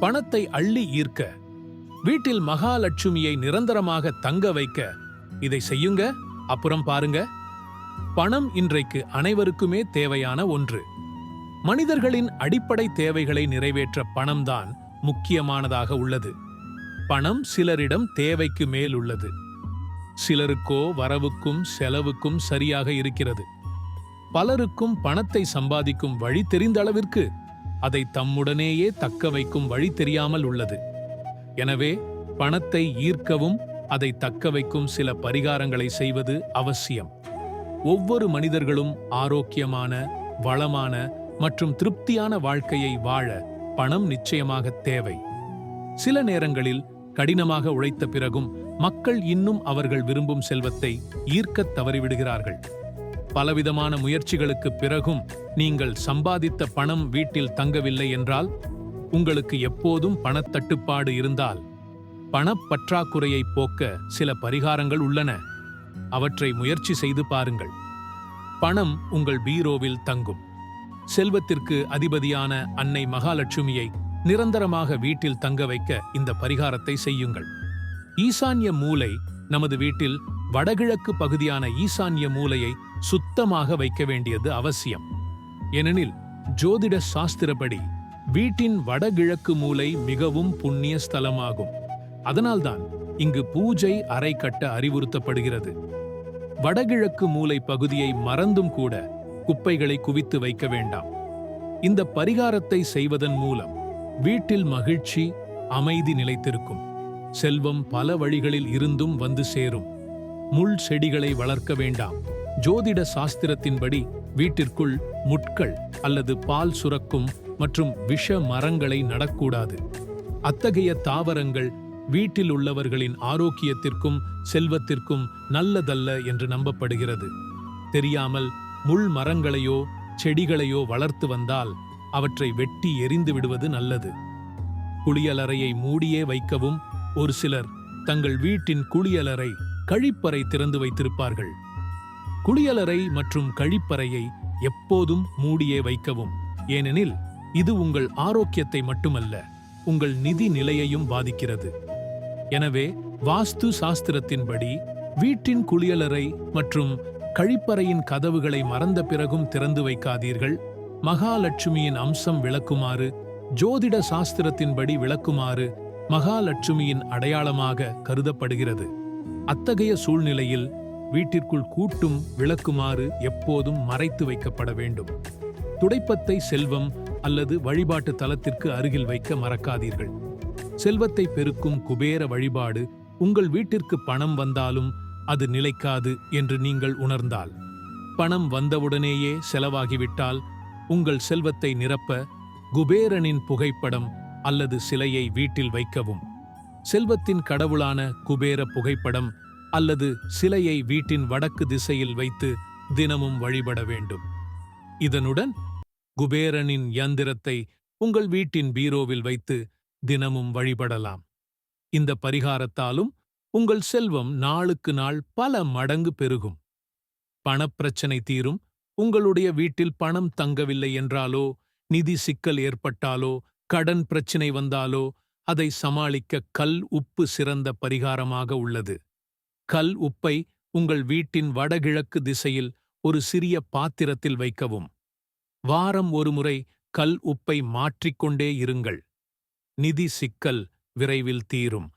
பணத்தை அள்ளி ஈர்க்க வீட்டில் மகாலட்சுமியை நிரந்தரமாக தங்க வைக்க இதை செய்யுங்க. அப்புறம் பாருங்க. பணம் இன்றைக்கு அனைவருக்குமே தேவையான ஒன்று. மனிதர்களின் அடிப்படை தேவைகளை நிறைவேற்ற பணம்தான் முக்கியமானதாக உள்ளது. பணம் சிலரிடம் தேவைக்கு மேல் உள்ளது. சிலருக்கோ வரவுக்கும் செலவுக்கும் சரியாக இருக்கிறது. பலருக்கும் பணத்தை சம்பாதிக்கும் வழி தெரிந்த அளவிற்கு அதை தம்முடனேயே தக்க வைக்கும் வழி தெரியாமல் உள்ளது. எனவே பணத்தை ஈர்க்கவும் அதை தக்க வைக்கும் சில பரிகாரங்களை செய்வது அவசியம். ஒவ்வொரு மனிதர்களும் ஆரோக்கியமான வளமான மற்றும் திருப்தியான வாழ்க்கையை வாழ பணம் நிச்சயமாக தேவை. சில நேரங்களில் கடினமாக உழைத்த பிறகும் மக்கள் இன்னும் அவர்கள் விரும்பும் செல்வத்தை ஈர்க்கத் தவறிவிடுகிறார்கள். பலவிதமான முயற்சிகளுக்கு பிறகும் நீங்கள் சம்பாதித்த பணம் வீட்டில் தங்கவில்லை என்றால் உங்களுக்கு எப்போதும் பணத்தட்டுப்பாடு இருந்தால் பணப்பற்றாக்குறையை போக்க சில பரிகாரங்கள் உள்ளன. அவற்றை முயற்சி செய்து பாருங்கள். பணம் உங்கள் பீரோவில் தங்கும். செல்வத்திற்கு அதிபதியான அன்னை மகாலட்சுமியை நிரந்தரமாக வீட்டில் தங்க வைக்க இந்த பரிகாரத்தை செய்யுங்கள். ஈசான்ய மூலை நமது வீட்டில் வடகிழக்கு பகுதியான ஈசான்ய மூலையை சுத்தமாக வைக்க வேண்டியது அவசியம். ஏனெனில் ஜோதிட சாஸ்திரப்படி வீட்டின் வடகிழக்கு மூலை மிகவும் புண்ணிய ஸ்தலமாகும். அதனால்தான் இங்கு பூஜை அறை கட்ட அறிவுறுத்தப்படுகிறது. வடகிழக்கு மூலை பகுதியை மறந்தும் கூட குப்பைகளை குவித்து வைக்க வேண்டாம். இந்த பரிகாரத்தை செய்வதன் மூலம் வீட்டில் மகிழ்ச்சி அமைதி நிலைத்திருக்கும். செல்வம் பல வழிகளில் இருந்தும் வந்து சேரும். முள் செடிகளை வளர்க்க வேண்டாம். ஜோதிட சாஸ்திரத்தின்படி வீட்டிற்குள் முட்கள் அல்லது பால் சுரக்கும் மற்றும் விஷ மரங்களை நடக்கூடாது. அத்தகைய தாவரங்கள் வீட்டில் உள்ளவர்களின் ஆரோக்கியத்திற்கும் செல்வத்திற்கும் நல்லதல்ல என்று நம்பப்படுகிறது. தெரியாமல் முள் மரங்களையோ செடிகளையோ வளர்த்து வந்தால் அவற்றை வெட்டி எரிந்து விடுவது நல்லது. குளியலறையை மூடியே வைக்கவும் ஒரு சிலர் தங்கள் வீட்டின் குளியலறை கழிப்பறை திறந்து வைத்திருப்பார்கள். குளியலறை மற்றும் கழிப்பறையை எப்போதும் மூடியே வைக்கவும். ஏனெனில் இது உங்கள் ஆரோக்கியத்தை மட்டுமல்ல உங்கள் நிதி நிலையையும் பாதிக்கிறது. எனவே வாஸ்து சாஸ்திரத்தின்படி வீட்டின் குளியலறை மற்றும் கழிப்பறையின் கதவுகளை மறந்த பிறகும் திறந்து வைக்காதீர்கள். மகாலட்சுமியின் அம்சம் விளக்குமாறு ஜோதிட சாஸ்திரத்தின்படி விளக்குமாறு மகாலட்சுமியின் அடையாளமாக கருதப்படுகிறது. அத்தகைய சூழ்நிலையில் வீட்டிற்குள் கூட்டும் விளக்குமாறு எப்போதும் மறைத்து வைக்கப்பட வேண்டும். துடைப்பத்தை செல்வம் அல்லது வழிபாட்டு தலத்திற்கு அருகில் வைக்க மறக்காதீர்கள். செல்வத்தை பெருக்கும் குபேர வழிபாடு உங்கள் வீட்டிற்கு பணம் வந்தாலும் அது நிலைக்காது என்று நீங்கள் உணர்ந்தால். பணம் வந்தவுடனேயே செலவாகிவிட்டால் உங்கள் செல்வத்தை நிரப்ப குபேரனின் புகைப்படம் அல்லது சிலையை வீட்டில் வைக்கவும். செல்வத்தின் கடவுளான குபேர புகைப்படம் அல்லது சிலையை வீட்டின் வடக்கு திசையில் வைத்து தினமும் வழிபட வேண்டும். இதனுடன் குபேரனின் யந்திரத்தை உங்கள் வீட்டின் பீரோவில் வைத்து தினமும் வழிபடலாம். இந்த பரிகாரத்தாலும் உங்கள் செல்வம் நாளுக்கு நாள் பல மடங்கு பெருகும். பணப்பிரச்சனை தீரும். உங்களுடைய வீட்டில் பணம் தங்கவில்லை என்றாலோ நிதி சிக்கல் ஏற்பட்டாலோ கடன் பிரச்சினை வந்தாலோ அதை சமாளிக்க கல் உப்பு சிறந்த பரிகாரமாக உள்ளது. கல் உப்பை உங்கள் வீட்டின் வடகிழக்கு திசையில் ஒரு சிறிய பாத்திரத்தில் வைக்கவும். வாரம் ஒருமுறை கல் உப்பை மாற்றிக்கொண்டே இருங்கள். நிதி சிக்கல் விரைவில் தீரும்.